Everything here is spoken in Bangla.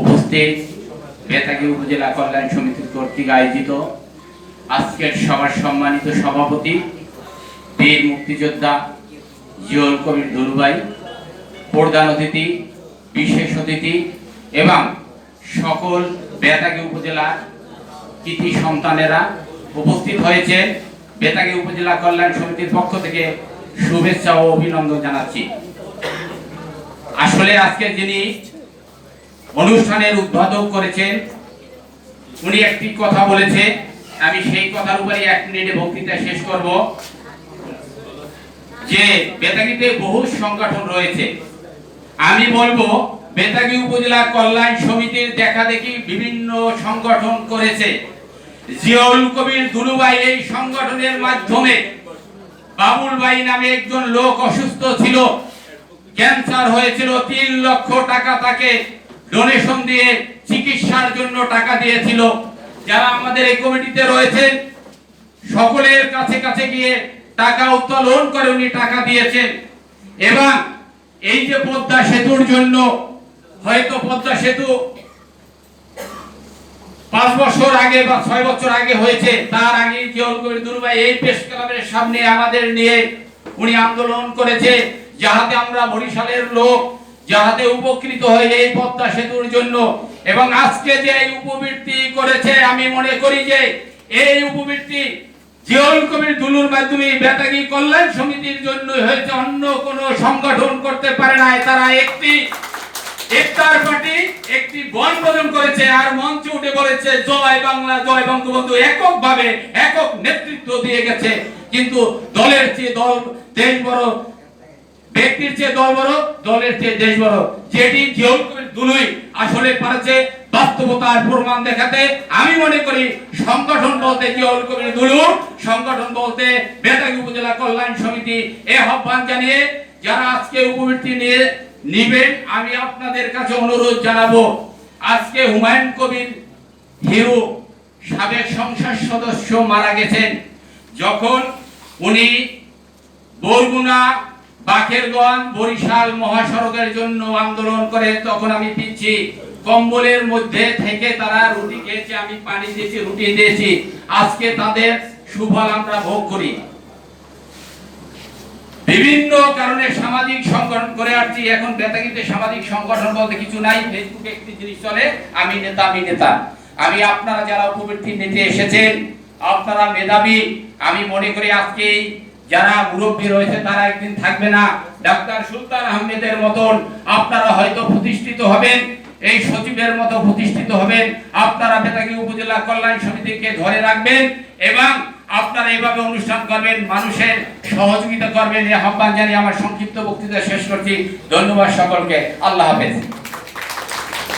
উপস্থিত বেতাগী উপজেলা কল্যাণ সমিতির কর্তৃক আয়োজিত আজকের সভার সম্মানিত সভাপতি, বীর মুক্তিযোদ্ধা জিয়ল কবির দুলুবাই প্রধান অতিথি, বিশেষ অতিথি এবং সকল বেতাগী উপজেলার কৃতি সন্তানেরা উপস্থিত হয়েছে। বেতাগী উপজেলা কল্যাণ সমিতির পক্ষ থেকে শুভেচ্ছা ও অভিনন্দন জানাচ্ছি। আসলে আজকে যিনি অনুষ্ঠানের উদ্বোধন করেছেন। উনি একটি কথা বলেছে আমি সেই কথার উপরে এক মিনিটে বক্তৃতা শেষ করব। যে বেতাগীতে বহু সংগঠন রয়েছে। আমি বলব, বেতাগী উপজেলা কল্যাণ সমিতির দেখা দেখি বিভিন্ন সংগঠন করেছে। জিয়াউল কবির দুলুবাই এই সংগঠনের মাধ্যমে বাবুল ভাই নামে একজন লোক অসুস্থ ছিল। ক্যান্সার হয়েছিল, তিন লক্ষ টাকা তাকে ডোনেশন দিয়ে চিকিৎসার জন্য টাকা দিয়েছিল। যারা আমাদের এই কমিটিতে রয়েছেন সকলের কাছে কাছে গিয়ে টাকা উত্তোলন করে উনি টাকা দিয়েছেন। এবং এই যে পদ্মা সেতুর জন্য, হয়তো পদ্মা সেতু পাঁচ বছর আগে বা ছয় বছর আগে হয়েছে, তার আগে জিয়ল কবির দুর্বাই এই প্রেস ক্লাবের সামনে আমাদের নিয়ে উনি আন্দোলন করেছে, যাহাতে আমরা বরিশালের লোক যাহাতে উপকৃত হই এই পদ্মা সেতুর জন্য। এবং আজকে যে এই উপবৃত্তি করেছে, আমি মনে করি যে এই উপবৃত্তি জিয়ল কবির দুলুর মাধ্যমে বেতাগী কল্যাণ সমিতির জন্য হয়েছে। অন্য কোন সংগঠন করতে পারে নাই। তারা একটি ইফতার পার্টি একটি বনভোজন করেছে। আর মঞ্চে উঠে বলেছে, জয় বাংলা, জয় বঙ্গবন্ধু। এককভাবে, একক নেতৃত্ব দিয়ে গেছে। কিন্তু দলের চেয়ে দল দেশ বড় ব্যক্তির চেয়ে দল বড়, দলের চেয়ে দেশ বড়। যেটি জিয়ল দুলুই আসলে পারছে বাস্তবতার প্রমাণ দেখাতে। আমি মনে করি সংগঠন বলতে জিয়ল কবির দুলুর সংগঠন বলতে বেতাগী উপজেলা কল্যাণ সমিতি। এ আহ্বান জানিয়ে যারা আজকে উপবৃত্তি নিয়ে নিবেন, আমি আপনাদের কাছে অনুরোধ জানাব, আজকে হুমায়ুন কবির হিরো সাবেক সংসদ সদস্য মারা গেছেন। যখন উনি বরগুনা বাকেরগঞ্জ বরিশাল মহাসড়কের জন্য আন্দোলন করে তখন আমি পিচ্ছি। কম্বলের মধ্যে থেকে তারা রুটি খেয়েছে, আমি পানি দিয়েছি, রুটি দিয়েছি। আজকে তাদের সুফল আমরা ভোগ করি। বিভিন্ন কারণে সামাজিক সংগঠন করে আসছি, এখন বেতাগিতে সামাজিক সংগঠন বলতে কিছু নাই। ফেসবুকে একটি জিনিস চলে, আমি নেতা আমি নেতা। আমি আপনারা যারা উপবৃত্তি নিতে এসেছেন, আপনারা মেধাবী, আমি মনে করি আজকে যারা মুরব্বী রয়েছে, তারা একদিন থাকবে না। ডাক্তার সুলতান আহমেদের মতন আপনারা হয়তো প্রতিষ্ঠিত হবেন, এই সচিবের মতো প্রতিষ্ঠিত হবেন। আপনারা বেতাগী উপজেলা কল্যাণ সমিতিকে ধরে রাখবেন এবং আপনারা এইভাবে অনুষ্ঠান করবেন, মানুষের সহযোগিতা করবেন। এই আহ্বান জানিয়ে আমার সংক্ষিপ্ত বক্তৃতা শেষ করছি। ধন্যবাদ সকলকে। আল্লাহ হাফেজ।